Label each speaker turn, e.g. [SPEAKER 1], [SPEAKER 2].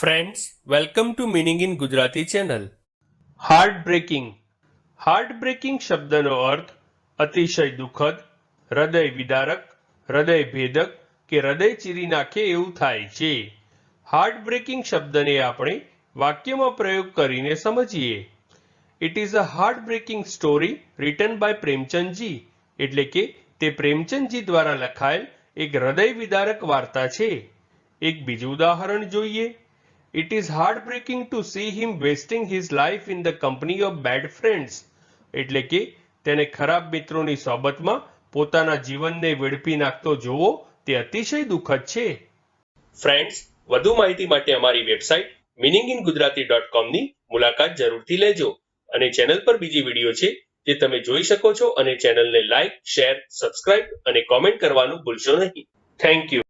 [SPEAKER 1] Friends welcome to meaning in Gujarati channel heartbreaking heartbreaking શબ્દનો અર્થ અતિશય દુઃખદ હૃદય વિદારક હૃદય ભેદક કે હૃદય ચીરી નાખે એવું થાય છે હાર્ટ બ્રેકિંગ શબ્દને આપણે વાક્યમાં પ્રયોગ કરીને સમજીએ it is a heartbreaking story written by Premchandji એટલે કે તે પ્રેમચંદજી દ્વારા લખાયેલ એક હૃદય વિદારક વાર્તા છે એક બીજું ઉદાહરણ જોઈએ it is heartbreaking to see him wasting his life in the company of bad friends એટલે કે, તેને ખરાબ મિત્રોની સોબતમાં પોતાના જીવનને વેડફી નાખતો જોવો તે અતિશય દુઃખદ છે. ફ્રેન્ડ્સ વધુ માહિતી માટે અમારી website meaning in Gujarati dot કોમની મુલાકાત જરૂરથી લેજો અને ચેનલ પર બીજી વીડિયો છે જે તમે જોઈ શકો છો અને ચેનલને લાઇક શેર સબસ્ક્રાઇબ અને કોમેન્ટ કરવાનું ભૂલશો નહીં. Thank you